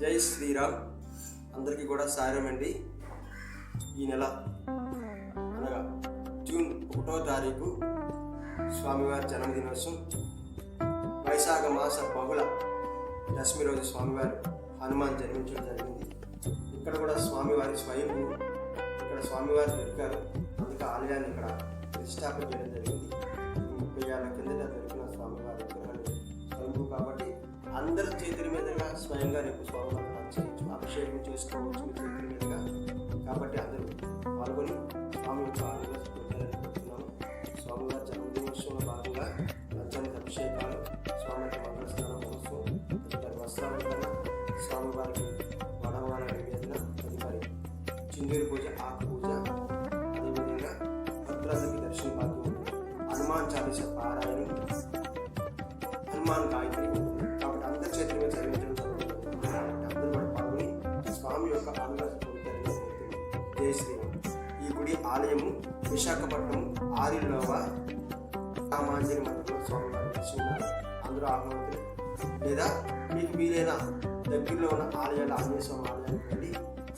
జై శ్రీరామ్. అందరికీ కూడా సారం అండి. ఈ నెల అనగా జూన్ ఒకటో తారీఖు స్వామివారి జన్మదినోత్సవం. వైశాఖ మాస బహుళ దశమి రోజు స్వామివారు హనుమాన్ జన్మించడం జరిగింది. ఇక్కడ కూడా స్వామివారి స్వయం ఇక్కడ స్వామివారి దొరికారు. అందుకే ఆలయాన్ని ఇక్కడ ప్రతిష్టాపన చేయడం జరిగింది. ముప్పై ఏళ్ళ కిందట దొరికిన స్వామివారి విగ్రహాన్ని స్వయంభూ కాబట్టి అందరి చేతుల మీదుగా రేపు స్వామివారిని చేయొచ్చు అభిషేకం చేసుకోవచ్చు మీదుగా కాబట్టి అందరూ పాల్గొని స్వామి యొక్క ఆశీర్వాదం పొందాలని స్వామివారి జన్మదినోత్సవంలో భాగంగా పంచానికి అభిషేకాలు స్వామివారికి మంగళస్నానం మహోత్సవం తదుపరి వస్త్రాలంకరణ స్వామివారికి వడమాల నివేదన తదుపరి చింగేరు పూజ ఆకు పూజ అదేవిధంగా దర్శన భాగ్యం హనుమాన్ చాలీస పారాయణం హనుమాన్ గాయత్రి ఉంటుంది జై శ్రీరామ్ ఈ గుడి ఆలయము విశాఖపట్నం ఆరిలోవ రామాంజలి మందిరంలో స్వామివారి అందరూ ఆహ్వానితులు. లేదా మీకు వీలైన దగ్గరలో ఉన్న ఆలయాల ఆంజనేయ స్వామి ఆలయానికి వెళ్ళి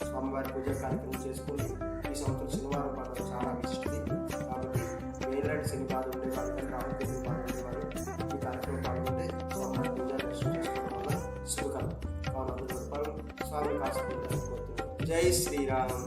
స్వామివారి పూజ కార్యక్రమం చేసుకుని ఈ సంవత్సరం శనివారం పండుగ చాలా విశిష్టది కాబట్టి వేలాంటి శనివారం ఉండేవారు కానీ రావణ శనివారం ఉండేవారు. ఈ కార్యక్రమం పాల్గొంటే స్వామివారి పూజ దర్శనం చేసుకోవడం వల్ల శుభకరం. కావున అందరూ స్వామి కాసు జై శ్రీరామ్.